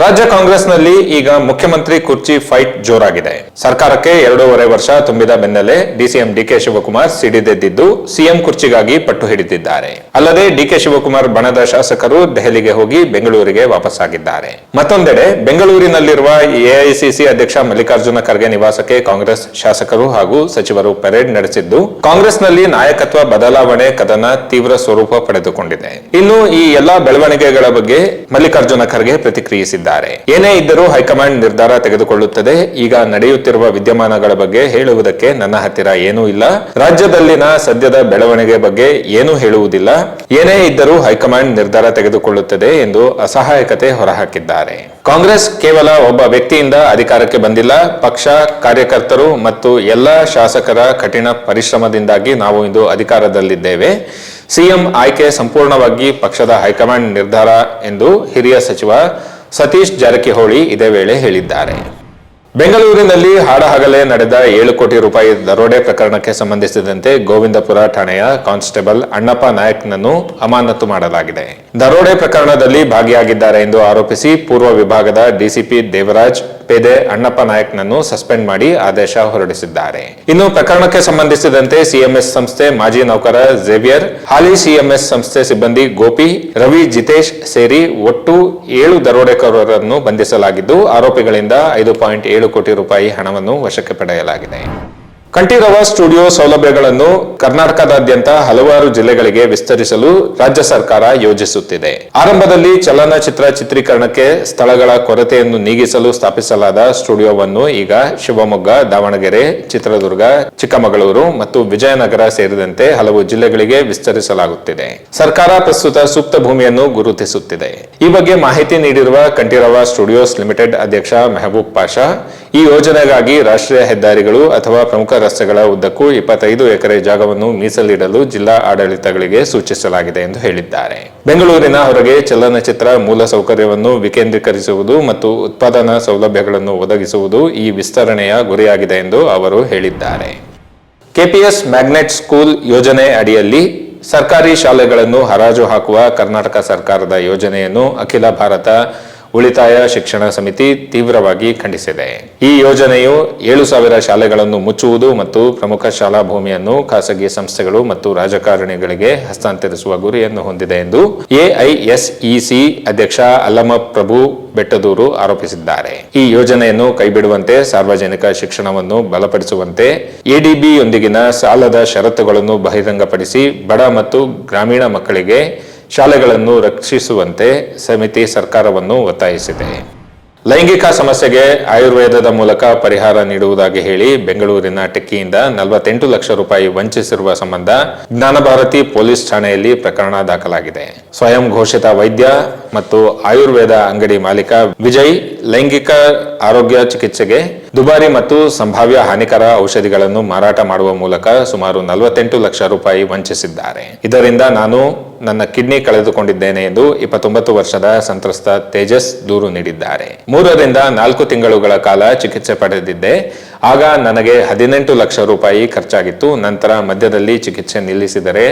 ರಾಜ್ಯ ಕಾಂಗ್ರೆಸ್ನಲ್ಲಿ ಈಗ ಮುಖ್ಯಮಂತ್ರಿ ಕುರ್ಚಿ ಫೈಟ್ ಜೋರಾಗಿದೆ. ಸರ್ಕಾರಕ್ಕೆ ಎರಡೂವರೆ ವರ್ಷ ತುಂಬಿದ ಬೆನ್ನಲ್ಲೇ ಡಿಸಿಎಂ ಡಿಕೆ ಶಿವಕುಮಾರ್ ಸಿಡಿದೆದ್ದಿದ್ದು ಸಿಎಂ ಕುರ್ಚಿಗಾಗಿ ಪಟ್ಟು ಹಿಡಿದಿದ್ದಾರೆ. ಅಲ್ಲದೆ ಡಿಕೆ ಶಿವಕುಮಾರ್ ಬಣದ ಶಾಸಕರು ದೆಹಲಿಗೆ ಹೋಗಿ ಬೆಂಗಳೂರಿಗೆ ವಾಪಸ್ಸಾಗಿದ್ದಾರೆ. ಮತ್ತೊಂದೆಡೆ ಬೆಂಗಳೂರಿನಲ್ಲಿರುವ ಎಐಸಿಸಿ ಅಧ್ಯಕ್ಷ ಮಲ್ಲಿಕಾರ್ಜುನ ಖರ್ಗೆ ನಿವಾಸಕ್ಕೆ ಕಾಂಗ್ರೆಸ್ ಶಾಸಕರು ಹಾಗೂ ಸಚಿವರು ಪರೇಡ್ ನಡೆಸಿದ್ದು, ಕಾಂಗ್ರೆಸ್ನಲ್ಲಿ ನಾಯಕತ್ವ ಬದಲಾವಣೆ ಕದನ ತೀವ್ರ ಸ್ವರೂಪ ಪಡೆದುಕೊಂಡಿದೆ. ಇನ್ನು ಈ ಎಲ್ಲಾ ಬೆಳವಣಿಗೆಗಳ ಬಗ್ಗೆ ಮಲ್ಲಿಕಾರ್ಜುನ ಖರ್ಗೆ ಪ್ರತಿಕ್ರಿಯಿಸಿದ್ದಾರೆ. ಏನೇ ಇದ್ದರೂ ಹೈಕಮಾಂಡ್ ನಿರ್ಧಾರ ತೆಗೆದುಕೊಳ್ಳುತ್ತದೆ. ಈಗ ನಡೆಯುತ್ತಿರುವ ವಿದ್ಯಮಾನಗಳ ಬಗ್ಗೆ ಹೇಳುವುದಕ್ಕೆ ನನ್ನ ಹತ್ತಿರ ಏನೂ ಇಲ್ಲ. ರಾಜ್ಯದಲ್ಲಿನ ಸದ್ಯದ ಬೆಳವಣಿಗೆ ಬಗ್ಗೆ ಏನೂ ಹೇಳುವುದಿಲ್ಲ. ಏನೇ ಇದ್ದರೂ ಹೈಕಮಾಂಡ್ ನಿರ್ಧಾರ ತೆಗೆದುಕೊಳ್ಳುತ್ತದೆ ಎಂದು ಅಸಹಾಯಕತೆ ಹೊರಹಾಕಿದ್ದಾರೆ. ಕಾಂಗ್ರೆಸ್ ಕೇವಲ ಒಬ್ಬ ವ್ಯಕ್ತಿಯಿಂದ ಅಧಿಕಾರಕ್ಕೆ ಬಂದಿಲ್ಲ. ಪಕ್ಷ, ಕಾರ್ಯಕರ್ತರು ಮತ್ತು ಎಲ್ಲ ಶಾಸಕರ ಕಠಿಣ ಪರಿಶ್ರಮದಿಂದಾಗಿ ನಾವು ಇಂದು ಅಧಿಕಾರದಲ್ಲಿದ್ದೇವೆ. ಸಿಎಂ ಆಯ್ಕೆ ಸಂಪೂರ್ಣವಾಗಿ ಪಕ್ಷದ ಹೈಕಮಾಂಡ್ ನಿರ್ಧಾರ ಎಂದು ಹಿರಿಯ ಸಚಿವ ಸತೀಶ್ ಜಾರಕಿಹೊಳಿ ಇದೇ ವೇಳೆ ಹೇಳಿದ್ದಾರೆ. ಬೆಂಗಳೂರಿನಲ್ಲಿ ಹಾಡಹಗಲೇ ನಡೆದ ಏಳು ಕೋಟಿ ರೂಪಾಯಿ ದರೋಡೆ ಪ್ರಕರಣಕ್ಕೆ ಸಂಬಂಧಿಸಿದಂತೆ ಗೋವಿಂದಪುರ ಠಾಣೆಯ ಕಾನ್ಸ್ಟೇಬಲ್ ಅಣ್ಣಪ್ಪ ನಾಯಕ್ನನ್ನು ಅಮಾನತು ಮಾಡಲಾಗಿದೆ. ದರೋಡೆ ಪ್ರಕರಣದಲ್ಲಿ ಭಾಗಿಯಾಗಿದ್ದಾರೆ ಎಂದು ಆರೋಪಿಸಿ ಪೂರ್ವ ವಿಭಾಗದ ಡಿಸಿಪಿ ದೇವರಾಜ್ ಪೇದೆ ಅಣ್ಣಪ್ಪ ನಾಯಕ್ನನ್ನು ಸಸ್ಪೆಂಡ್ ಮಾಡಿ ಆದೇಶ ಹೊರಡಿಸಿದ್ದಾರೆ. ಇನ್ನು ಪ್ರಕರಣಕ್ಕೆ ಸಂಬಂಧಿಸಿದಂತೆ ಸಿಎಂಎಸ್ ಸಂಸ್ಥೆ ಮಾಜಿ ನೌಕರ ಝೇವಿಯರ್, ಹಾಲಿ ಸಿಎಂಎಸ್ ಸಂಸ್ಥೆ ಸಿಬ್ಬಂದಿ ಗೋಪಿ, ರವಿ ಜಿತೇಶ್ ಸೇರಿ ಒಟ್ಟು ಏಳು ದರೋಡೆಕೋರರನ್ನು ಬಂಧಿಸಲಾಗಿದ್ದು, ಆರೋಪಿಗಳಿಂದ ಐದು ಪಾಯಿಂಟ್ ಏಳು ಕೋಟಿ ರೂಪಾಯಿ ಹಣವನ್ನು ವಶಕ್ಕೆ ಪಡೆಯಲಾಗಿದೆ. ಕಂಠೀರವ ಸ್ಟುಡಿಯೋ ಸೌಲಭ್ಯಗಳನ್ನು ಕರ್ನಾಟಕದಾದ್ಯಂತ ಹಲವಾರು ಜಿಲ್ಲೆಗಳಿಗೆ ವಿಸ್ತರಿಸಲು ರಾಜ್ಯ ಸರ್ಕಾರ ಯೋಜಿಸುತ್ತಿದೆ. ಆರಂಭದಲ್ಲಿ ಚಲನಚಿತ್ರ ಚಿತ್ರೀಕರಣಕ್ಕೆ ಸ್ಥಳಗಳ ಕೊರತೆಯನ್ನು ನೀಗಿಸಲು ಸ್ಥಾಪಿಸಲಾದ ಸ್ಟುಡಿಯೋವನ್ನು ಈಗ ಶಿವಮೊಗ್ಗ, ದಾವಣಗೆರೆ, ಚಿತ್ರದುರ್ಗ, ಚಿಕ್ಕಮಗಳೂರು ಮತ್ತು ವಿಜಯನಗರ ಸೇರಿದಂತೆ ಹಲವು ಜಿಲ್ಲೆಗಳಿಗೆ ವಿಸ್ತರಿಸಲಾಗುತ್ತಿದೆ. ಸರ್ಕಾರ ಪ್ರಸ್ತುತ ಸೂಕ್ತ ಭೂಮಿಯನ್ನು ಗುರುತಿಸುತ್ತಿದೆ. ಈ ಬಗ್ಗೆ ಮಾಹಿತಿ ನೀಡಿರುವ ಕಂಠೀರವ ಸ್ಟುಡಿಯೋಸ್ ಲಿಮಿಟೆಡ್ ಅಧ್ಯಕ್ಷ ಮೆಹಬೂಬ್ ಪಾಷಾ, ಈ ಯೋಜನೆಗಾಗಿ ರಾಷ್ಟ್ರೀಯ ಹೆದ್ದಾರಿಗಳು ಅಥವಾ ಪ್ರಮುಖ ರಸ್ತೆಗಳ ಉದ್ದಕ್ಕೂ ಇಪ್ಪತ್ತೈದು ಎಕರೆ ಜಾಗವನ್ನು ಮೀಸಲಿಡಲು ಜಿಲ್ಲಾ ಆಡಳಿತಗಳಿಗೆ ಸೂಚಿಸಲಾಗಿದೆ ಎಂದು ಹೇಳಿದ್ದಾರೆ. ಬೆಂಗಳೂರಿನ ಹೊರಗೆ ಚಲನಚಿತ್ರ ಮೂಲ ಸೌಕರ್ಯವನ್ನು ವಿಕೇಂದ್ರೀಕರಿಸುವುದು ಮತ್ತು ಉತ್ಪಾದನಾ ಸೌಲಭ್ಯಗಳನ್ನು ಒದಗಿಸುವುದು ಈ ವಿಸ್ತರಣೆಯ ಗುರಿಯಾಗಿದೆ ಎಂದು ಅವರು ಹೇಳಿದ್ದಾರೆ. ಕೆಪಿಎಸ್ ಮ್ಯಾಗ್ನೆಟ್ ಸ್ಕೂಲ್ ಯೋಜನೆ ಅಡಿಯಲ್ಲಿ ಸರ್ಕಾರಿ ಶಾಲೆಗಳನ್ನು ಹರಾಜು ಹಾಕುವ ಕರ್ನಾಟಕ ಸರ್ಕಾರದ ಯೋಜನೆಯನ್ನು ಅಖಿಲ ಭಾರತ ಉಳಿತಾಯ ಶಿಕ್ಷಣ ಸಮಿತಿ ತೀವ್ರವಾಗಿ ಖಂಡಿಸಿದೆ. ಈ ಯೋಜನೆಯು ಏಳು ಸಾವಿರ ಶಾಲೆಗಳನ್ನು ಮುಚ್ಚುವುದು ಮತ್ತು ಪ್ರಮುಖ ಶಾಲಾ ಭೂಮಿಯನ್ನು ಖಾಸಗಿ ಸಂಸ್ಥೆಗಳು ಮತ್ತು ರಾಜಕಾರಣಿಗಳಿಗೆ ಹಸ್ತಾಂತರಿಸುವ ಗುರಿಯನ್ನು ಹೊಂದಿದೆ ಎಂದು ಎಐಎಸ್ಇಸಿ ಅಧ್ಯಕ್ಷ ಅಲ್ಲಮ ಪ್ರಭು ಬೆಟ್ಟದೂರು ಆರೋಪಿಸಿದ್ದಾರೆ. ಈ ಯೋಜನೆಯನ್ನು ಕೈಬಿಡುವಂತೆ ಸಾರ್ವಜನಿಕ ಶಿಕ್ಷಣವನ್ನು ಬಲಪಡಿಸುವಂತೆ ಎಡಿಬಿಯೊಂದಿಗಿನ ಸಾಲದ ಷರತ್ತುಗಳನ್ನು ಬಹಿರಂಗಪಡಿಸಿ ಬಡ ಮತ್ತು ಗ್ರಾಮೀಣ ಮಕ್ಕಳಿಗೆ ಶಾಲೆಗಳನ್ನು ರಕ್ಷಿಸುವಂತೆ ಸಮಿತಿ ಸರ್ಕಾರವನ್ನು ಒತ್ತಾಯಿಸಿದೆ. ಲೈಂಗಿಕ ಸಮಸ್ಯೆಗೆ ಆಯುರ್ವೇದದ ಮೂಲಕ ಪರಿಹಾರ ನೀಡುವುದಾಗಿ ಹೇಳಿ ಬೆಂಗಳೂರಿನ ಟೆಕ್ಕಿಯಿಂದ ನಲವತ್ತೆಂಟು ಲಕ್ಷ ರೂಪಾಯಿ ವಂಚಿಸಿರುವ ಸಂಬಂಧ ಜ್ಞಾನಭಾರತಿ ಪೊಲೀಸ್ ಠಾಣೆಯಲ್ಲಿ ಪ್ರಕರಣ ದಾಖಲಾಗಿದೆ. ಸ್ವಯಂ ಘೋಷಿತ ವೈದ್ಯ ಮತ್ತು ಆಯುರ್ವೇದ ಅಂಗಡಿ ಮಾಲೀಕ ವಿಜಯ್ ಲೈಂಗಿಕ ಆರೋಗ್ಯ ಚಿಕಿತ್ಸೆಗೆ ದುಬಾರಿ ಮತ್ತು ಸಂಭಾವ್ಯ ಹಾನಿಕರ ಔಷಧಿಗಳನ್ನು ಮಾರಾಟ ಮಾಡುವ ಮೂಲಕ ಸುಮಾರು ನಲವತ್ತೆಂಟು ಲಕ್ಷ ರೂಪಾಯಿ ವಂಚಿಸಿದ್ದಾರೆ. ಇದರಿಂದ ನಾನು ನನ್ನ ಕಿಡ್ನಿ ಕಳೆದುಕೊಂಡಿದ್ದೇನೆ ಎಂದು ಇಪ್ಪತ್ತೊಂಬತ್ತು ವರ್ಷದ ಸಂತ್ರಸ್ತ ತೇಜಸ್ ದೂರು ನೀಡಿದ್ದಾರೆ. ಮೂರರಿಂದ ನಾಲ್ಕು ತಿಂಗಳುಗಳ ಕಾಲ ಚಿಕಿತ್ಸೆ ಪಡೆದಿದ್ದೆ. ಆಗ ನನಗೆ ಹದಿನೆಂಟು ಲಕ್ಷ ರೂಪಾಯಿ ಖರ್ಚಾಗಿತ್ತು. ನಂತರ ಮಧ್ಯದಲ್ಲಿ ಚಿಕಿತ್ಸೆ ನಿಲ್ಲಿಸಿದರೆ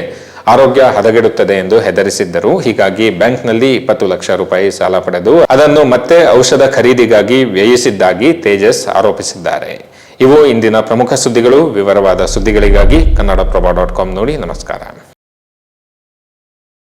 ಆರೋಗ್ಯ ಹದಗೆಡುತ್ತದೆ ಎಂದು ಹೆದರಿಸಿದ್ದರು. ಹೀಗಾಗಿ ಬ್ಯಾಂಕ್ನಲ್ಲಿ ಇಪ್ಪತ್ತು ಲಕ್ಷ ರೂಪಾಯಿ ಸಾಲ ಪಡೆದು ಅದನ್ನು ಮತ್ತೆ ಔಷಧ ಖರೀದಿಗಾಗಿ ವ್ಯಯಿಸಿದ್ದಾಗಿ ತೇಜಸ್ ಆರೋಪಿಸಿದ್ದಾರೆ. ಇವು ಇಂದಿನ ಪ್ರಮುಖ ಸುದ್ದಿಗಳು. ವಿವರವಾದ ಸುದ್ದಿಗಳಿಗಾಗಿ ಕನ್ನಡಪ್ರಭ ಡಾಟ್ ಕಾಮ್ ನೋಡಿ. ನಮಸ್ಕಾರ.